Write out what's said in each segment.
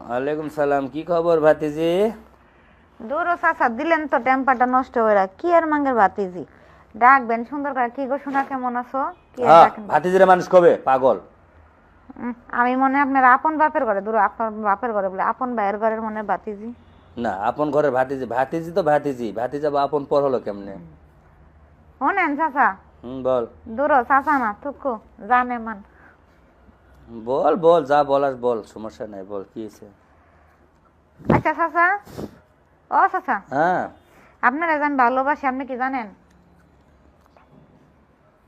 ওয়ালাইকুম সালাম কি খবর ভাতিজি? দূর চাচা দিলেন তো টেম্পারটা নষ্ট হয়ে কি আর মাঙ্গের ভাতিজি? ডাকবেন সুন্দর করে। কি গো শোনা কেমন আছো? কি আর ডাকেন? ভাতিজিরা মানুষ কবে? পাগল। উম, আমি মনে হয় আপনার আপন বাপের ঘরে। দূর আপনার বাপের ঘরে বলে আপন ভাইয়ের ঘরের মনে হয় বাতিজি না আপন ঘরের ভাতিজি। ভাতিজি তো ভাতিজি। ভাতিজা বা আপন পর হলো কেমনে? শোনেন চাচা। হুম বল। দূর চাচা না তুকু জানে মান। বল বল যা বলার বল সমস্যা নাই বল কি হয়েছে? আচ্ছা চাচা। ও চাচা। হ্যাঁ। আপনারা জান ভালোবাসি আপনি কি জানেন?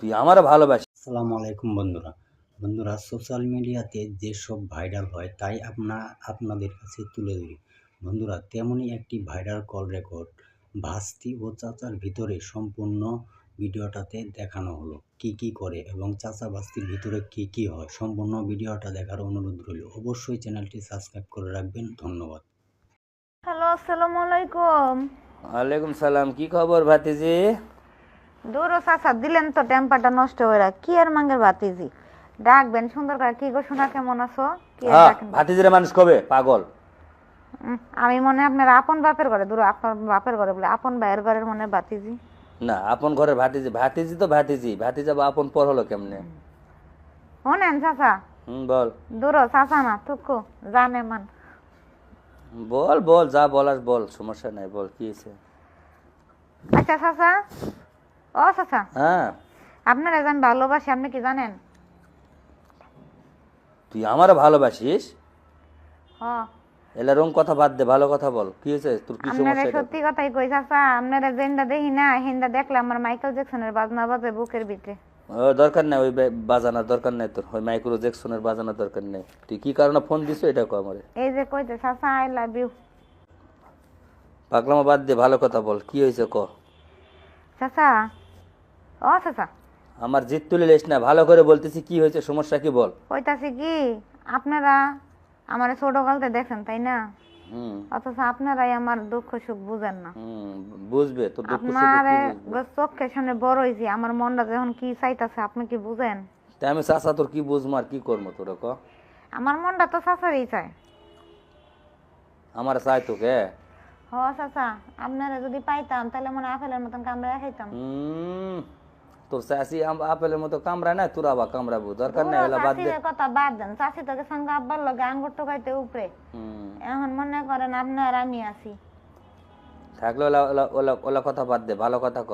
তুই আমার ভালোবাসি। আসসালামু আলাইকুম বন্ধুরা। বন্ধুরা সোশ্যাল মিডিয়াতে যেসব ভাইরাল হয় তাই আপনা আপনাদের কাছে তুলে ধরি। বন্ধুরা তেমনই একটি ভাইরাল কল রেকর্ড ভাস্তি ও চাচার ভিতরে সম্পূর্ণ ভিডিওটাতে দেখানো হলো। কি কি করে এবং চাচা ভিতরে কি কি হয় সম্পূর্ণ ভিডিওটা দেখার অনুরোধ রইল। অবশ্যই চ্যানেলটি সাবস্ক্রাইব করে রাখবেন। ধন্যবাদ। হ্যালো আসসালামু আলাইকুম। ওয়ালাইকুম সালাম। কি খবর ভাতিজি? দূর চাচা দিলেন তো টেম্পারটা নষ্ট হয়ে রাখ কি আর মাঙ্গের বাতিজি ডাকবেন সুন্দর করে। কি গো শোনা কেমন আছো? কি আর হ্যাঁ ডাকেন? ভাতিজিরা মানুষ কবে? পাগল। উম, আমি মনে হয় আপনার আপন বাপের ঘরে। দূর আপনার বাপের ঘরে বলে আপন ভাইয়ের ঘরের মনে হয় বাতিজি না আপন ঘরের ভাতিজি ভাতিজি তো ভাতিজি ভাতিজা বা আপন পর হলো কেমনে? শোনেন চাচা। হুম বল। দূর চাচা না তুকু জানে মান। বল বল যা বলার বল সমস্যা নাই বল কি হয়েছে? আচ্ছা চাচা। ও চাচা। হ্যাঁ। আপনারা জান ভালোবাসি আপনি কি জানেন? তুই আমারও ভালোবাসিস? হ। এলা রং কথা বাদ দে ভালো কথা বল। কি হয়েছে? তোর কি সমস্যা এটা? সত্যি কথাই কই চাচা আপনারা যেনটা দেখি না দেখলে আমার মাইকেল জ্যাকসনের বাজনা বাজে বুকের ভিতরে। ও দরকার নাই ওই বাজানোর দরকার নাই তোর। ওই মাইক্রো জ্যাকসনের বাজানোর দরকার নেই। তুই কি কারণে ফোন দিছো এটা কো আমারে? এই যে কইতে চাচা আই লাভ ইউ পাগলামা বাদ দে ভালো কথা বল। কি হয়েছে ক? চাচা ও চাচা। আমার জিত তুলে লিস না ভালো করে বলতেছি কি হয়েছে সমস্যা কি বল? কইতাছি কি আপনারা আমার ছোট কালতে দেখেন তাই না? অথচ আপনারাই আমার দুঃখ সুখ বুঝেন না। বুঝবে দুঃখ সুখ কি চোখের সামনে বড় আমার মনটা যখন কি চাইতাছে আপনি কি বুঝেন? তাই আমি তোর কি বুঝব আর কি করব তোর ক? আমার মনটা তো চাচারই চায়। আমার চাই তোকে? হ চাচা আপনারা যদি পাইতাম তাহলে মনে আপেলের মতন কামড়ে খাইতাম। হুম। তোর চাষি আপেলের মতো কামড়া না তোর আবার কামড়াবো দরকার নাই ওলা বাদ দে। কথা বাদ দেন। চাষি তোকে সঙ্গে আব্বার লগে আঙ্গুর টোকাইতে উপরে। এখন মনে করেন আপনার আমি আছি। থাকলে ওলা ওলা ওলা কথা বাদ দে ভালো কথা ক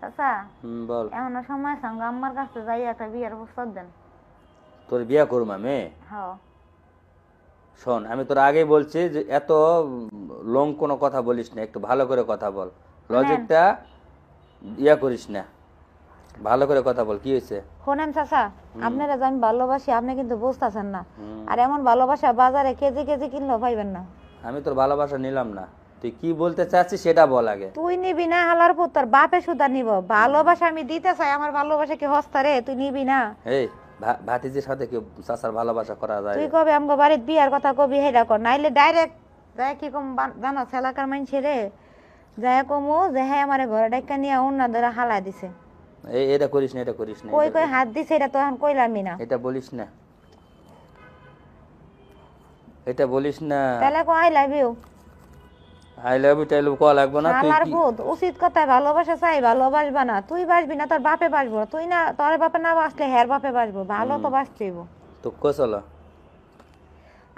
চাচা হুম বল। এখনও সময় সঙ্গে আম্মার কাছে যাই একটা বিয়ের প্রস্তাব দেন। তোর বিয়া করুম আমি? হ শোন আমি তোর আগেই বলছি যে এত লং কোনো কথা বলিস না একটু ভালো করে কথা বল। লজিকটা ইয়া করিস না। ভালো করে কথা বল কি হয়েছে? শোনেন চাচা আপনারা যে আমি ভালোবাসি আপনি কিন্তু বুঝতেছেন না। আর এমন ভালোবাসা বাজারে কেজি কেজি কিনলেও পাইবেন না। আমি তোর ভালোবাসা নিলাম না। তুই কি বলতে চাচ্ছিস সেটা বল আগে। তুই নিবি না হালার পুত্তর বাপে সুদা নিব। ভালোবাসা আমি দিতে চাই আমার ভালোবাসা কি হস্তা রে? তুই নিবি না। এই ভাতিজির সাথে কি চাচার ভালোবাসা করা যায় তুই কবে আমগো বাড়ির বিয়ার কথা কবি হেডা কর। নাইলে ডাইরেক্ট যাই কি কম জানাস এলাকার মানুষে রে। যাই কমু যে হ্যাঁ আমার ঘরে ডাক্কা নিয়ে অন্য ধরে হালা দিছে। এটা করিস না এটা করিস না কই কই হাত দিছে এটা তো এখন কইলামই না। এটা বলিস না। এটা বলিস না। তাহলে কো I love you I love you টাইলু call লাগবে না? তুই আমার কি ভূত উচিত কথায় ভালোবাসা চাই ভালোবাসবা না। তুই বাসবি না তোর বাপে বাসবো। তুই না তোর বাপে না বাসলে হের বাপে বাসবো। ভালো তো বাসতেইব। তো কসল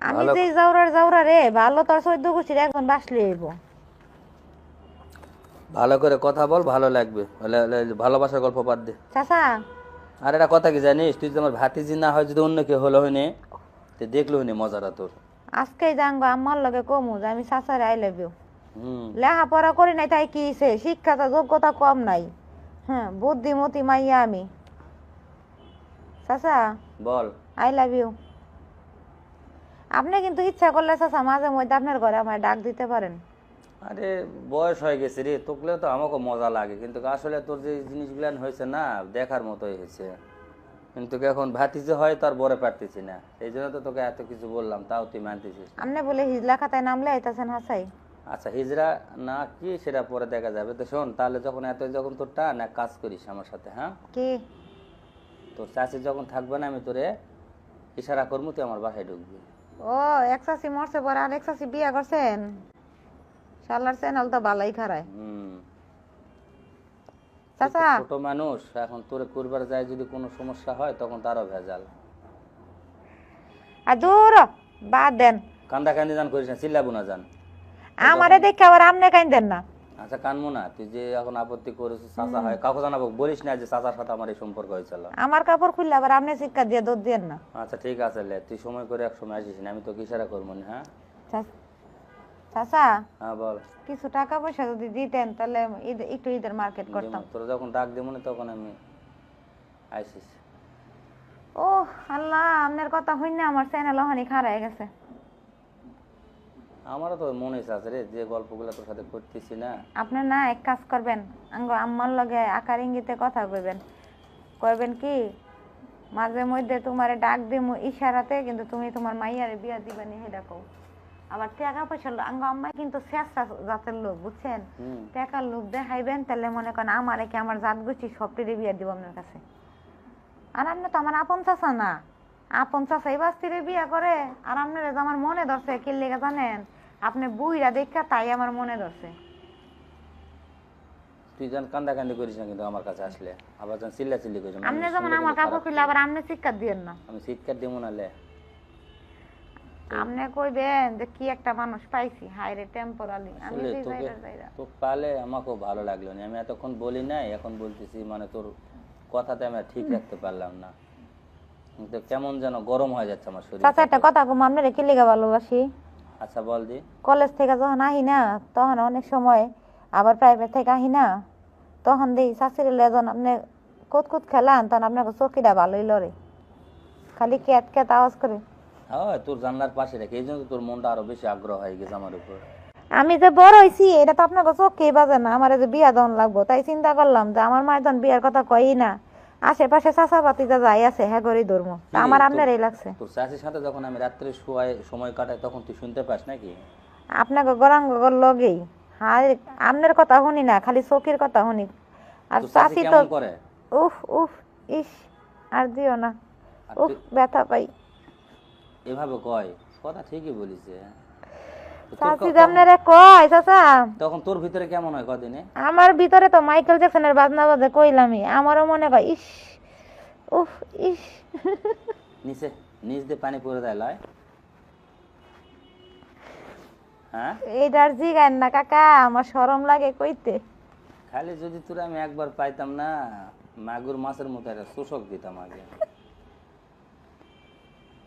আমি যে জাউরার জাউরা রে ভালো তোর চৈদ্দ গোষ্ঠীর একজন বাসলে হইব। ভালো করে কথা বল ভালো লাগবে। ভালোবাসার গল্প বাদ দে। চাচা। আর একটা কথা কি জানিস তুই আমার ভাতিজি না হয় যদি অন্য কেউ হলো হইনি তো দেখল হইনি মজাটা তোর। আজকেই জানগো আমার লগে কমু যে আমি চাচারে আই লাভ ইউ লেখাপড়া করি নাই তাই কি হইছে? শিক্ষাটা যোগ্যতা কম নাই। হ্যাঁ বুদ্ধিমতী মাইয়া আমি। চাচা। বল। আই লাভ ইউ আপনি কিন্তু ইচ্ছা করলে চাচা মাঝে মধ্যে আপনার ঘরে আমার ডাক দিতে পারেন। আরে বয়স হয়ে গেছে রে তোকলেও তো আমাকে মজা লাগে কিন্তু আসলে তোর যে জিনিসগুলান হয়েছে না দেখার মতোই হয়েছে। কিন্তু এখন ভাতিজে হয় তার বড় পারতেছি না এই জন্য তো তোকে এত কিছু বললাম তাও তুই মানতেছিস না। আপনি বলে হিজলা খাতায় নামলে আইতাছেন হাসাই। আচ্ছা হিজরা না কি সেটা পরে দেখা যাবে। তো শোন তাহলে যখন এত যখন তোর টান এক কাজ করিস আমার সাথে হ্যাঁ? কি? তোর চাষি যখন থাকবে না আমি তোরে ইশারা করব তুই আমার বাসায় ঢুকবি। ও এক চাষি মরছে পরে আর এক চাষি বিয়া করছেন? শালার চ্যানেল তো ভালোই খারায়। চাচা। ছোট মানুষ এখন তোরে করবার যায় যদি কোনো সমস্যা হয় তখন তারও ভেজাল। আর দূর বাদ দেন। কান্দা কান্দি জান করিস না চিল্লাবো না জান আমারে দেখে আবার আমনে কাইন দেন না। আচ্ছা কানবো না তুই যে এখন আপত্তি করেছিস চাচা হয় কাউকে জানাব বলিস না যে চাচার সাথে আমার এই সম্পর্ক হয়েছিল। আমার কাপড় খুললে আবার আপনি শিক্ষা দিয়ে দুধ দেন না। আচ্ছা ঠিক আছে লে তুই সময় করে এক সময় আসিস না আমি তো ইশারা করব না হ্যাঁ? চাচা হ্যাঁ বল। কিছু টাকা পয়সা যদি দিতেন তাহলে একটু ঈদের মার্কেট করতাম। তোরা যখন ডাক দেবো না তখন আমি আইসিস। ও আল্লাহ আপনার কথা হই না আমার চ্যানেল ওখানে খারাই গেছে। আমারও তো মনে আছে রে যে গল্পগুলো তোর সাথে করতেছি না। আপনি না এক কাজ করবেন আঙ্গ আম্মার লগে আকার ইঙ্গিতে কথা কইবেন। কইবেন কি মাঝে মধ্যে তোমারে ডাক দিমু ইশারাতে কিন্তু তুমি তোমার মাইয়ারে বিয়া দিবানি সেটা কও। আবার টাকা পয়সা আঙ্গ আম্মা কিন্তু শেষরা জাতের লোক বুঝছেন? টাকার লোক দেখাইবেন তাহলে মনে করেন আমারে কি আমার জাত গুছি সবটিরে বিয়া দিব আপনার কাছে? আর আপনি তো আমার আপন চাচা না। আপন চাচা এই বাস্তিরে বিয়া করে আর আপনার যে আমার মনে ধরছে কি লেগে জানেন? আপনি বুইরা দেখা তাই আমার মনে ধরছে। তুই যেন কান্দা কান্দি করিস না কিন্তু আমার কাছে আসলে। আবার যেন চিল্লা চিল্লি করিস আপনি যেমন আমার কাপড় খুলে আবার আপনি চিৎকার দিয়েন না। আমি চিৎকার দিব না লে আপনি কইবেন যে কি একটা মানুষ পাইছি? হাই রে টেম্পোরালি আমি যে যাইরা। তো পালে আমাকেও ভালো লাগল না। আমি এতক্ষণ বলি নাই এখন বলতেছি মানে তোর কথাতে আমি ঠিক রাখতে পারলাম না। তো কেমন যেন গরম হয়ে যাচ্ছে আমার শরীর চাচা একটা কথা কম আপনার কি লেগে ভালোবাসি? আচ্ছা বল দি। কলেজ থেকে যখন আহি না তখন অনেক সময় আবার প্রাইভেট থেকে আহি না তখন দেই শাশুড়ি লেজন আপনি কুত কুত খেলান তখন আপনাকে চকিটা ভালোই লড়ে খালি ক্যাত ক্যাত আওয়াজ করে। হ্যাঁ তোর জানলার পাশে রেখে এই জন্য তোর মনটা আরও বেশি আগ্রহ হয়ে গেছে আমার উপর। আমি যে বড় হইছি এটা তো আপনাকে চোখেই বাজে না আমার যে বিয়া দন লাগবো। তাই চিন্তা করলাম যে আমার মায়ের দন বিয়ার কথা কই না। আশেপাশে চাচা পাতি যা যাই আছে হ্যাঁ করি ধর্ম। তা আমার আপনার এই লাগছে। তোর চাষির সাথে যখন আমি রাত্রে শুয়াই সময় কাটাই তখন তুই শুনতে পাস নাকি? আপনাকে গরাঙ্গ লগেই। হ্যাঁ আপনার কথা শুনি না খালি চোখের কথা শুনি। আর চাষি চাচি তো উফ উফ ইস আর দিও না। উফ ব্যথা পাই। এভাবে কয়? কথা ঠিকই বলিছে। তো তোর চাচি ক- যে আপনারা কয় চাচা? তখন তোর ভিতরে কেমন হয় কদিনে? আমার ভিতরে তো মাইকেল জ্যাকসনের বাজনা বাজে কইলামই। আমারও মনে হয় ইস উফ ইস। নিচে নিচ দিয়ে পানি পড়ে দেয় লয়। হ্যাঁ? এইটার জিগান না কাকা আমার শরম লাগে কইতে। খালি যদি তোরা আমি একবার পাইতাম না মাগুর মাছের মতো একটা শোষক দিতাম আগে।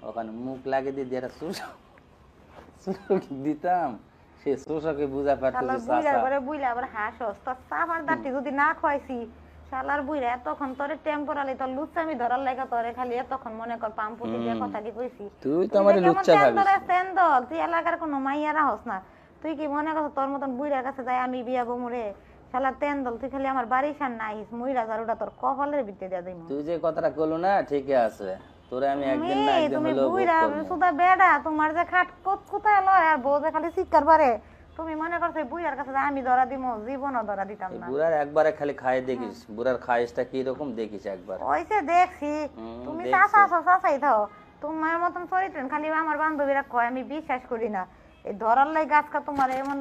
ওখানে মুখ লাগিয়ে দিয়ে একটা শোষক শোষক দিতাম সে শোষকে বুঝা পারতো আবার হাসস তোর সাফার দাঁতি যদি না খাইছি শালার বুইরা এতক্ষণ তোরে টেম্পোরালি তোর লুচ্চামি ধরার লাগা তোরে খালি এতক্ষণ মনে কর পাম্পুটি দিয়ে কথাটি কইছি। তুই তো আমার লুচ্চা ভাবিস। তুই এলাকার কোনো মাইয়ারা হস না। তুই কি মনে করছ তোর মতন বুইড়ার কাছে যাই আমি বিয়া বমুরে শালা তেন্দল তুই খালি আমার বাড়ি সান না আইস মুইরা জারুটা তোর কপালের ভিতরে দিয়া তুই যে কথাটা করল না ঠিকই আছে। তোরে আমি একদিন না তুমি একদিন তুমি বুইরা সুদা বেড়া তোমার যে খাট কোত কোথায় লয়? আর বউ যে খালি চিৎকার পারে তুমি মনে করছ বুইরার কাছে আমি ধরা দিমু জীবনও ধরা দিতাম না। বুড়ার একবারে খালি খাই দেখিস। বুড়ার খাইসটা কি রকম দেখিস একবার। ওইসে দেখছি। তুমি দেখছি। চাষা আছো থাও তোমার মতন চরিত্র খালি আমার বান্ধবীরা কয় আমি বিশ্বাস করি না। এই ধরার লাই গাছকা তোমার এমন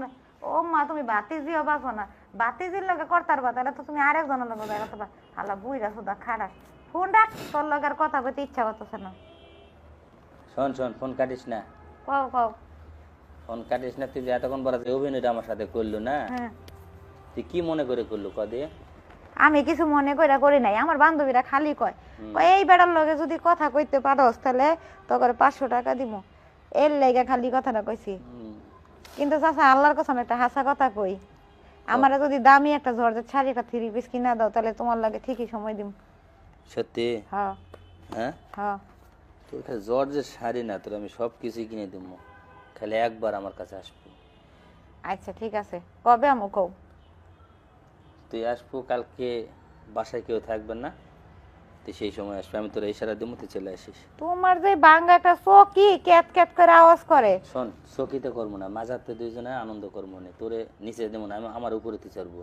ও মা তুমি বাতি জিও বাঁচো না। বাতি লগে করতার বা তাহলে তো তুমি আরেকজনের লগে দেখা হালা বুইরা সুদা খারাপ ফোন ডাক তোর লগে আর কথা কইতে ইচ্ছা করতেছে না। শোন শোন ফোন কাটিস না। কও কও। ফোন কাটিস না তুই যে এতক্ষণ পরে যে অভিনয়টা আমার সাথে করল না হ্যাঁ। তুই কি মনে করে করল কদে আমি কিছু মনে কইরা করি নাই আমার বান্ধবীরা খালি কয় কয় এই বেড়ার লগে যদি কথা কইতে পারস তাহলে তোকে পাঁচশো টাকা দিব এর লেগে খালি কথাটা কইছি। কিন্তু চাচা আল্লাহর কসম একটা হাসা কথা কই। আমারে যদি দামি একটা জর্জের শাড়ি একটা থ্রি পিস কিনা দাও তাহলে তোমার লাগে ঠিকই সময় দিম। সত্যি? হ্যাঁ। হ্যাঁ? তোর জর্জের শাড়ি না তোর আমি সব কিছুই কিনে দেবো। খালি একবার আমার কাছে আসব। আচ্ছা ঠিক আছে। কবে আমো কও? তুই আসব কালকে বাসায় কেউ থাকবেন না? তুই সেই সময় আসবে আমি তোর ইশারা দেবো তুই চলে আসিস। তোমার যে বাঙ্গা একটা চকি ক্যাত ক্যাত করে আওয়াজ করে। শোন চকিতে করব না মাঝাতে দুইজনে আনন্দ করব না তোরে নিচে দেবো না আমি আমার উপরে তুই চড়বো।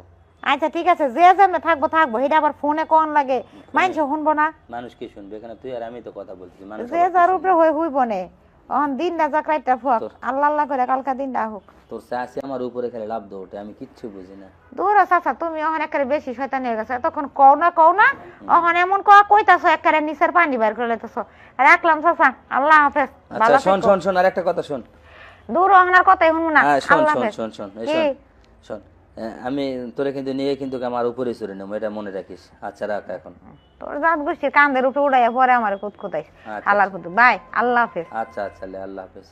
আচ্ছা ঠিক আছে যে যেমনে থাকব থাকব এটা আবার ফোনে কোন লাগে। মাইনছে শুনব না। মানুষ কি শুনবে? এখানে তুই আর আমি তো কথা বলতেছি মানুষ যে যার উপরে হয়ে হইব নে। অহন দিনটা চাকরাইটা ফুক আল্লাহ আল্লাহ করে কালকা দিনটা হোক। তোর চাষি আমার উপরে খেলে লাভ দৌড়ে আমি কিচ্ছু বুঝি না। দূর চাচা তুমি অহন একেবারে বেশি শয়তানি হয়ে গেছে। তখন কও না কও না অহন এমন কয়া কইতাছো একেবারে নিচের পানি বের করে লেতেছো রাখলাম চাচা আল্লাহ হাফেজ আচ্ছা শোন। শোন শোন আর একটা কথা শোন। দূর অহনার কথাই শুনব না হ্যাঁ শোন আল্লাহ শোন হাফেজ। শোন শোন কি? শোন শোন। আমি তোরে কিন্তু নিয়ে কিন্তু আমার উপরে চড়ে নেব এটা মনে রাখিস। আচ্ছা রাখ এখন। তোর জাত গুছিয়ে কান্দের উপরে উড়াইয়া পরে আমার কুতকুতাইস আচ্ছা। আল্লাহর কুতু। বাই আল্লাহ হাফেজ। আচ্ছা আচ্ছা লে আল্লাহ হাফেজ।